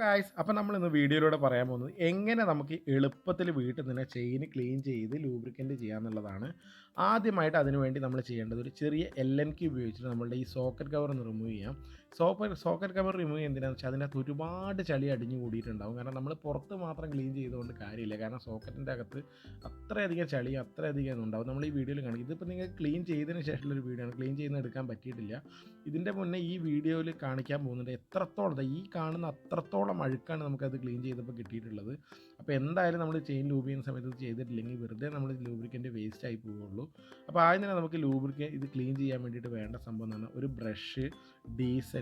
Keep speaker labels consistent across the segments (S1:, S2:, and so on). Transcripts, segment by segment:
S1: Guys അപ്പം നമ്മൾ ഇന്ന് വീഡിയോയിലൂടെ പറയാൻ പോകുന്നത് എങ്ങനെ നമുക്ക് എളുപ്പത്തിൽ വീട്ടിൽ നിന്ന് ചെയിൻ ക്ലീൻ ചെയ്ത് ലൂബ്രിക്കന്റ് ചെയ്യാമെന്നുള്ളതാണ് ആദ്യമായിട്ട് അതിനുവേണ്ടി നമ്മൾ ചെയ്യേണ്ടത് ഒരു ചെറിയ എൽ എൻ കി ഉപയോഗിച്ചിട്ട് നമ്മളുടെ ഈ സോക്കറ്റ് കവർ ഒന്ന് റിമൂവ് ചെയ്യാം. സോക്കറ്റ് സോക്കർ കവർ റിമൂവ് എന്തിനാണെന്ന് വെച്ചാൽ അതിനകത്ത് ഒരുപാട് ചളി അടിഞ്ഞു കൂടിയിട്ടുണ്ടാവും. കാരണം നമ്മൾ പുറത്ത് മാത്രം ക്ലീൻ ചെയ്തുകൊണ്ട് കാര്യമില്ല. കാരണം സോക്കറ്റിന്റെ അകത്ത് അത്രയധികം ചളി അത്രയധികം ഉണ്ടാവും നമ്മൾ ഈ വീഡിയോയിൽ കാണിക്കും. ഇതിപ്പോൾ നിങ്ങൾ ക്ലീൻ ചെയ്തതിന് ശേഷമുള്ള ഒരു വീഡിയോ ആണ്. ക്ലീൻ ചെയ്യുന്ന എടുക്കാൻ പറ്റിയിട്ടില്ല. ഇതിന്റെ മുന്നേ ഈ വീഡിയോയിൽ കാണിക്കാൻ പോകുന്നുണ്ട് എത്രത്തോളം ഈ കാണുന്ന അത്രത്തോളം അഴുക്കാണ് നമുക്കത് ക്ലീൻ ചെയ്തപ്പോൾ കിട്ടിയിട്ടുള്ളത്. അപ്പോൾ എന്തായാലും നമ്മൾ ചെയിൻ ലൂബ് ചെയ്യുന്ന സമയത്ത് ചെയ്തിട്ടില്ലെങ്കിൽ വെറുതെ നമ്മൾ ലൂബ്രിക്കന്റ് വേസ്റ്റ് ആയി പോവുള്ളൂ അപ്പോൾ ആദ്യം തന്നെ നമുക്ക് ലൂബ്രിക്ക ഇത് ക്ലീൻ ചെയ്യാൻ വേണ്ടിയിട്ട് വേണ്ട സംഭവം എന്ന് പറഞ്ഞാൽ ഒരു ബ്രഷ് ഡീസൽ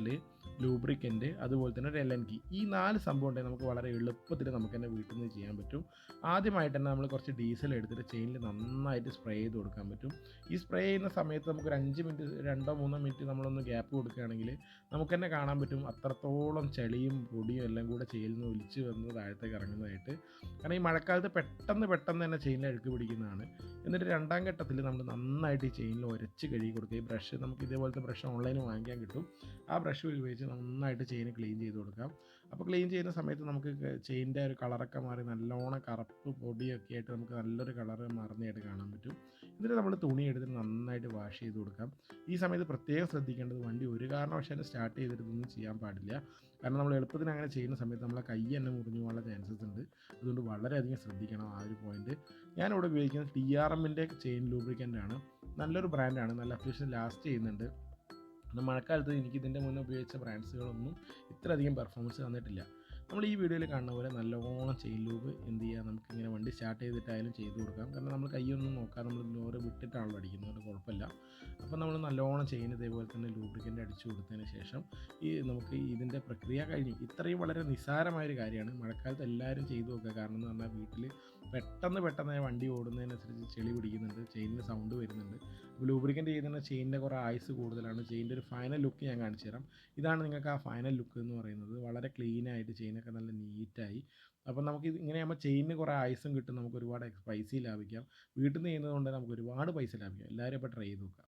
S1: ലൂബ്രിക്കന്റ് അതുപോലെ തന്നെ ഒരു എൽ എൻ കി. ഈ നാല് സംഭവം ഉണ്ടെങ്കിൽ നമുക്ക് വളരെ എളുപ്പത്തിൽ നമുക്ക് തന്നെ വീട്ടിൽ നിന്ന് ചെയ്യാൻ പറ്റും. ആദ്യമായിട്ട് തന്നെ നമ്മൾ കുറച്ച് ഡീസൽ എടുത്തിട്ട് ചെയിനിൽ നന്നായിട്ട് സ്പ്രേ ചെയ്ത് കൊടുക്കാൻ പറ്റും. ഈ സ്പ്രേ ചെയ്യുന്ന സമയത്ത് നമുക്കൊരു അഞ്ച് മിനിറ്റ് രണ്ടോ മൂന്നോ മിനിറ്റ് നമ്മളൊന്ന് ഗ്യാപ്പ് കൊടുക്കുകയാണെങ്കിൽ നമുക്ക് തന്നെ കാണാൻ പറ്റും അത്രത്തോളം ചെളിയും പൊടിയും എല്ലാം കൂടെ ചെയിൽ നിന്ന് ഒലിച്ച് വന്ന് താഴത്തേക്ക് ഇറങ്ങുന്നതായിട്ട്. കാരണം ഈ മഴക്കാലത്ത് പെട്ടെന്ന് പെട്ടെന്ന് തന്നെ ചെയിനിൽ അഴുക്ക് പിടിക്കുന്നതാണ്. എന്നിട്ട് രണ്ടാം ഘട്ടത്തിൽ നമ്മൾ നന്നായിട്ട് ഈ ചെയിനിൽ ഉരച്ച് കഴുകി കൊടുക്കുക. ഈ ബ്രഷ് നമുക്ക് ഇതേപോലത്തെ ബ്രഷ് ഓൺലൈനിൽ വാങ്ങിക്കാൻ കിട്ടും. ആ ബ്രഷ് ഉപയോഗിച്ച് നന്നായിട്ട് ചെയിൻ ക്ലീൻ ചെയ്ത് കൊടുക്കാം. അപ്പോൾ ക്ലീൻ ചെയ്യുന്ന സമയത്ത് നമുക്ക് ചെയിന്റെ ഒരു കളറൊക്കെ മാറി നല്ലോണം കറുപ്പ് പൊടിയൊക്കെ ആയിട്ട് നമുക്ക് നല്ലൊരു കളർ മാറുന്നതായിട്ട് കാണാൻ പറ്റും. എന്നിട്ട് നമ്മൾ തുണി എടുത്തിട്ട് നന്നായിട്ട് വാഷ് ചെയ്ത് കൊടുക്കാം. ഈ സമയത്ത് പ്രത്യേകം ശ്രദ്ധിക്കേണ്ടത് വണ്ടി ഒരു കാരണവശാലും സ്റ്റാർട്ട് ചെയ്തിട്ടൊന്നും ചെയ്യാൻ പാടില്ല. കാരണം നമ്മൾ എളുപ്പത്തിന് അങ്ങനെ ചെയ്യുന്ന സമയത്ത് നമ്മളെ കൈ തന്നെ മുറിഞ്ഞു പോകാനുള്ള ചാൻസസ് ഉണ്ട്. അതുകൊണ്ട് വളരെയധികം ശ്രദ്ധിക്കണം ആ ഒരു പോയിന്റ് ഞാനിവിടെ ഉപയോഗിക്കുന്നത് ടി ആർ എമ്മിന്റെ ചെയിൻ ലൂബ്രിക്കന്റ് ആണ്. നല്ലൊരു ബ്രാൻഡാണ് നല്ല അത്യാവശ്യം ലാസ്റ്റ് ചെയ്യുന്നുണ്ട്. എന്നാൽ മഴക്കാലത്ത് എനിക്ക് ഇതിന്റെ മുന്നേ ഉപയോഗിച്ച ബ്രാൻഡ്സുകളൊന്നും ഇത്രയധികം പെർഫോമൻസ് തന്നിട്ടില്ല. നമ്മൾ ഈ വീഡിയോയിൽ കാണുന്ന പോലെ നല്ലോണം ചെയിൻ ലൂബ് എന്ത് ചെയ്യുക വണ്ടി സ്റ്റാർട്ട് ചെയ്തിട്ടായാലും ചെയ്ത് കൊടുക്കാം. കാരണം നമ്മൾ കൈയൊന്നും നോക്കാതെ നമ്മൾ ലോറ് വിട്ടിട്ടാണല്ലോ അടിക്കുന്നത്. അതുകൊണ്ട് കുഴപ്പമില്ല. അപ്പോൾ നമ്മൾ നല്ലോണം ചെയിൻ ഇതേപോലെ തന്നെ ലൂബ്രിക്കന്റ് അടിച്ചു കൊടുത്തതിന് ശേഷം ഈ നമുക്ക് ഇതിന്റെ പ്രക്രിയ കഴിഞ്ഞു ഇത്രയും വളരെ നിസ്സാരമായൊരു കാര്യമാണ്. മഴക്കാലത്ത് എല്ലാവരും ചെയ്തു നോക്കുക. കാരണം എന്ന് പറഞ്ഞാൽ വീട്ടിൽ പെട്ടെന്ന് പെട്ടെന്ന് വണ്ടി ഓടുന്നതിനനുസരിച്ച് ചെളി പിടിക്കുന്നുണ്ട്. ചെയിനിന് സൗണ്ട് വരുന്നുണ്ട്. അപ്പോൾ ലൂബ്രിക്കന്റ് ചെയ്യുന്ന ചെയിനിന്റെ കുറേ ആയുസ് കൂടുതലാണ്. ചെയിന്റെ ഒരു ഫൈനൽ ലുക്ക് ഞാൻ കാണിച്ചു തരാം. ഇതാണ് നിങ്ങൾക്ക് ആ ഫൈനൽ ലുക്ക് എന്ന് പറയുന്നത്. വളരെ ക്ലീനായിട്ട് ചെയിനൊക്കെ നല്ല നീറ്റായി അപ്പോൾ നമുക്ക് ഇത് ഇങ്ങനെ ചെയിനിന് കുറേ ആയുസും കിട്ടും നമുക്ക് ഒരുപാട് പൈസ ലാഭിക്കാം. വീട്ടിൽ നിന്ന് ചെയ്യുന്നത് കൊണ്ട് നമുക്ക് ഒരുപാട് പൈസ ലാഭിക്കാം. എല്ലാവരും ഇപ്പോൾ ട്രൈ ചെയ്ത് നോക്കാം